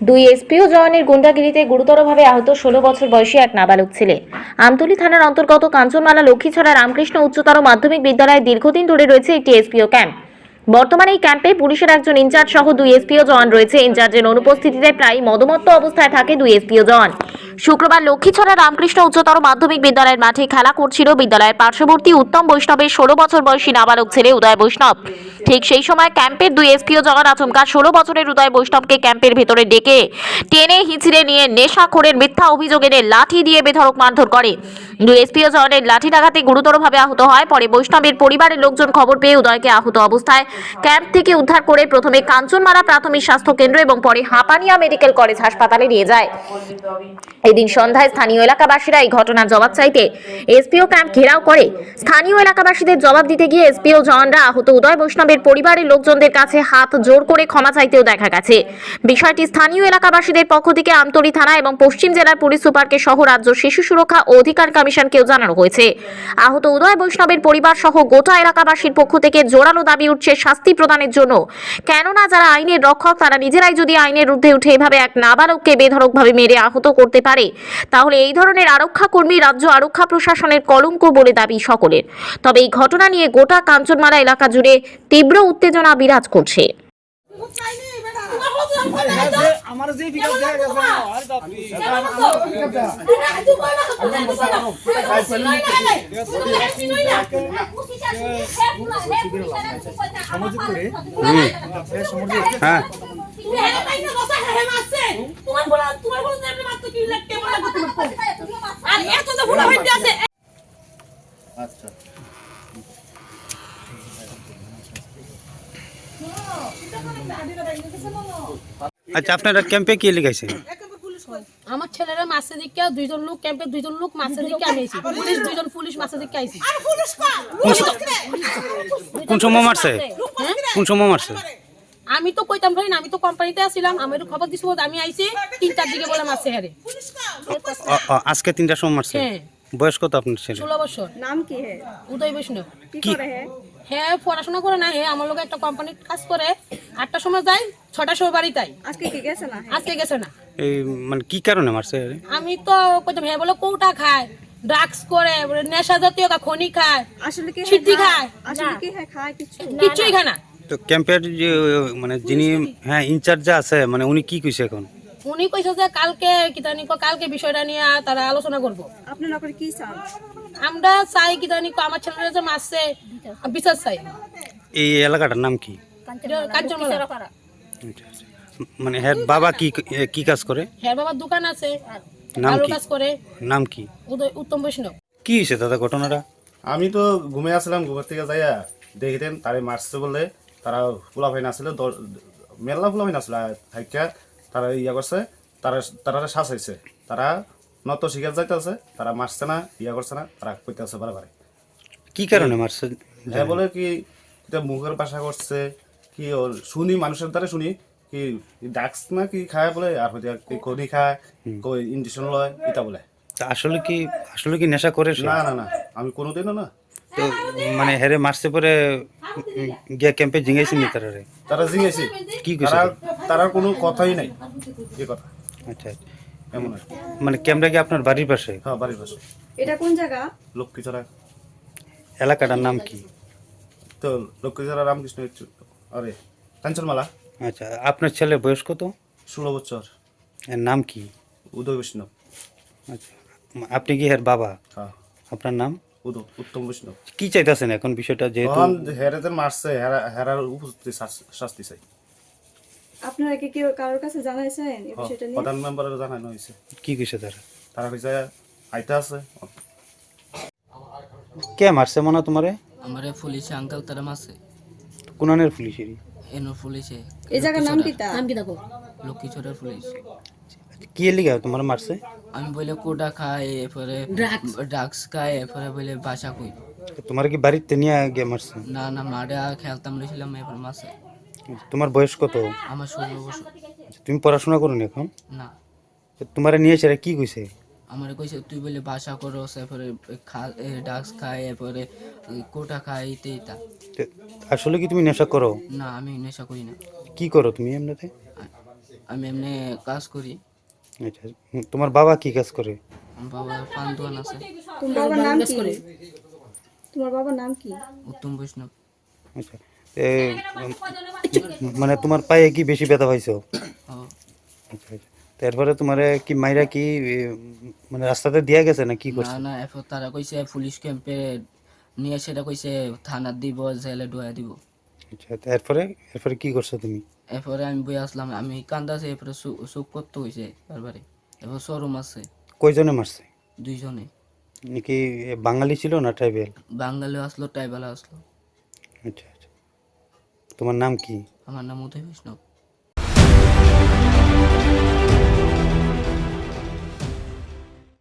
দুই এসপিও জওয়ানের গুন্ডাগিরিতে গুরুতরভাবে আহত ষোলো বছর বয়সী এক নাবালক ছেলে। আমতলি থানার অন্তর্গত কাঞ্চনমালা লক্ষ্মীছড়া রামকৃষ্ণ উচ্চতর মাধ্যমিক বিদ্যালয়ে দীর্ঘদিন ধরে রয়েছে একটি এসপিও ক্যাম্প। বর্তমানে এই ক্যাম্পে পুলিশের একজন ইনচার্জ সহ দুই এসপিও জওয়ান রয়েছে। ইনচার্জের অনুপস্থিতিতে প্রায় মদমত্ত অবস্থায় থাকে দুই এসপিও জওয়ান। শুক্রবার লক্ষ্মীছড়া রামকৃষ্ণ উচ্চতর মাধ্যমিক বিদ্যালয়ের মাঠে খেলা করছিল বিদ্যালয়ের পার্শ্ববর্তী উত্তম বৈষ্ণবের ষোলো বছর বয়সী নাবালক ছেলে উদয় বৈষ্ণব। ঠিক সেই সময় ক্যাম্পের দুই এসপিও জওয়ান আচমকা ষোলো বছরের উদয় বৈষ্ণবকে ক্যাম্পের ভেতরে ডেকে টেনে হিঁচড়ে নিয়ে নেশাখোরের মিথ্যা অভিযোগ এনে লাঠি দিয়ে বেধড়ক মারধর করে। দুই এসপিও জওয়ানের লাঠি ডাকাতে গুরুতরভাবে আহত হয়, পরে বৈষ্ণবের পরিবারের লোকজন খবর পেয়ে উদয়কে আহত অবস্থায় ক্যাম্প থেকে উদ্ধার করে প্রথমে কাঞ্চনমালা প্রাথমিক স্বাস্থ্য কেন্দ্র এবং পরে হাঁপানিয়া মেডিকেল কলেজ হাসপাতালে নিয়ে যায়। এদিন সন্ধ্যায় স্থানীয় এলাকাবাসীরা এই ঘটনার জবাব চাইতে এসপিও ক্যাম্প ঘেরাও করে। স্থানীয় এলাকাবাসীদের জবাব দিতে গিয়ে এসপিও জওয়ানরা আহত উদয় বৈষ্ণবের পরিবারের লোকজনদের কাছে হাত জোর করে ক্ষমা চাইতেও দেখা গেছে। বিষয়টি স্থানীয় এলাকাবাসীদের পক্ষ থেকে আমতলী থানা এবং পশ্চিম জেলার পুলিশ সুপারকে সহ রাজ্য শিশু সুরক্ষা ও অধিকার কমিশনকেও জানানো হয়েছে। আহত উদয় বৈষ্ণবের পরিবার সহ গোটা এলাকাবাসীর পক্ষ থেকে জোরালো দাবি উঠছে শাস্তি প্রদানের জন্য। কেননা যারা আইনের রক্ষক, তারা নিজেরাই যদি আইনের ঊর্ধ্বে উঠে এভাবে এক নাবালককে বেধড়কভাবে মেরে আহত করতে পারে তাহলে এই ধরনের আরক্ষা কর্মী রাজ্য আরক্ষা প্রশাসনের কলঙ্ক বলে দাবি সকলের। তবে এই ঘটনা নিয়ে গোটা কাঞ্চনমালা এলাকা জুড়ে তীব্র উত্তেজনা বিরাজ করছে। আমার যে বিকাশ দেখা গেছে আর বাপরে হ্যাঁ। আচ্ছা আচ্ছা আপনারা ক্যাম্পে কি লিখাইছে? আমার ছেলেরা মাসে দিকে দুইজন লোক ক্যাম্পে দুইজন লোক মাসে দিকে আমি আইছি পুলিশ দুইজন পুলিশ মাসে দিকে আইছি। কোন সময় মারছে? হ্যাঁ? কোন সময় মারছে? আমি তো কইতাম ভাই আমি তো কোম্পানিতে আছিলাম আমার খবর দিছি আমি আইছি তিনটার দিকে বলে মাসে হারে অ- অ, আজকে তিনটার সময় মারছে? হ্যাঁ। বয়স কত আপনার ছেলে? ষোলো বছর। নাম কি হে? উদয় বৈষ্ণব। কি হ্যাঁ পড়াশোনা করে না হে আমার লোক একটা কোম্পানির কাজ করে আটটার সময় যাই ছটার সময় বাড়ি তাই আজকে কি গেছে না? আজকে গেছে না। এই মানে কি কারণে মারছে আমি তো কইতাম হ্যাঁ বলে কৌটা খায় ড্রাগস করে নেশা জাতীয় খনি খায় আসলে কি সিদ্ধি খায়? খায়? আসলে কি হে খায় কিছু? কিচ্ছুই খায় না। তো ক্যাম্পের যে মানে যিনি হ্যাঁ ইনচার্জ আছে মানে উনি কি কইছে এখন? উনি কইছে যে কালকে কিতানি কালকে বিষয়টা নিয়ে তারা আলোচনা করব। আপনি না করে কি চান? আমরা চাই কিতানি কো আমার ছেলেরা যে মাসে বিচার চাই। এই এলাকাটার নাম কি? আচ্ছা। মানে হ্যাঁ বাবা কি কি কাজ করে? হ্যাঁ বাবার দোকান আছে নাম কি? কাজ করে। নাম কি? উত্তম বৈষ্ণব। কি হয়েছে দাদা ঘটনাটা? আমি তো ঘুমে আসলাম ঘুমের থেকে যাইয়া দেখিতেন তারে মারছে বলে। তারা ফুলা ভাই নাছিল মেলা ফুলা ভাই নাছিল থাইকা তারা ইয়া করছে তারা তারা হয়েছে তারা নত শিকার যাইতেছে তারা মারছে না ইয়া করছে না তারা কইতেছে বারে বারে কি কারণে মারছে? হ্যাঁ বলে কি এটা মুখের ভাষা করছে কি ওর শুনি মানুষের দ্বারা শুনি কি ডাক্স না কি খায় বলে আর হচ্ছে কি কনি খায় কই ইঞ্জেকশন লয় এটা বলে। আসলে কি আসলে কি নেশা করে না না না আমি কোনোদিনও না তো মানে হেরে মারছে পরে গিয়া ক্যাম্পে জিঙ্গাইছে নি তারা রে? তারা জিজ্ঞেসি কি কইছে তারা তারা? কোনো কথাই নাই। এ কথা। আচ্ছা আচ্ছা। এমন মানে ক্যাম্পটা কি আপনার বাড়ির পাশে? হ্যাঁ বাড়ির পাশে। এটা কোন জায়গা? লক্ষ্মী ছাড়া এলাকাটার নাম কি? তো লক্ষ্মী ছাড়া রামকৃষ্ণ একটু- আরে কাঞ্চনমালা আচ্ছা আপনার ছেলে বয়স কত? ষোলো বছর। এর নাম কি? উদয় বৈষ্ণব। আচ্ছা আপনি কি হের বাবা? হ্যাঁ। আপনার নাম? উত্তম বৈষ্ণব। কি চাইতেছেন এখন বিষয়টা? যেহেতু হেরাতে মারছে হেরা হেরার উপস্থিতি শাস্তি চাই। আপনারা কি কেউ কারোর কাছে জানাইছেন এই বিষয়টা নিয়ে? প্রধান মেম্বারের জানানো হয়েছে। কি কইছে তারা? তারা কইছে আইতা আছে। কে মারছে মনে তোমারে? আমারে পুলিশে আঙ্কাল তারা মাসে কোনানের পুলিশেরই। এনো পুলিশে। এই জায়গার নাম কি তা নাম কি দেখো লক্ষ্মীছড়ার পুলিশ। কি লিগা তোমার মারছে? আমি বলে কোটা খায় এরপরে ড্রাগস। খায় এরপরে বলে বাসা কই। তোমার কি বাড়িতে নিয়ে গিয়ে মারছে? না না মাঠে আর খেলতাম রয়েছিলাম এরপর মাসে তোমার বয়স কত? আমার ষোলো বছর। তুমি পড়াশোনা করো না এখন? না। তোমার নিয়েছে এরা কি কইছে? আমার কইছে তুই বলে বাসা করো এরপরে খা ড্রাগস খায় এরপরে কোটা খায় ইতে ইতা তো আসলে কি তুমি নেশা করো? না আমি নেশা করি না। কি করো তুমি এমনিতে? আমি এমনি কাজ করি। আচ্ছা তোমার বাবা কি কাজ করে? বাবার পান দোকান আছে। তোমার বাবার নাম কি? তোমার বাবার নাম কি? উত্তম বৈষ্ণব। আচ্ছা মানে তোমার পায়ে কি বেশি ব্যথা পাইছো? আচ্ছা আচ্ছা। তারপরে তোমার কি মাইরা কি মানে রাস্তাতে দিয়া গেছে না কি না করছে? না এরপর তারা কইছে পুলিশ ক্যাম্পে নিয়ে সেটা কইছে থানার দিব জেলে ডুয়া দিব। আচ্ছা তারপরে এরপরে? কি করছ তুমি? এরপরে আমি বই আসলাম আমি কান্দাছে এরপরে সুখ করতে হয়েছে বারবারে এরপর শোরুম আছে। কয়জনে মারছে? দুইজনে। নাকি বাঙালি ছিল না ট্রাইবেল? বাঙালিও আসলো ট্রাইবেল আসলো। আচ্ছা আচ্ছা। তোমার নাম কি? আমার নাম উদয় বৈষ্ণব।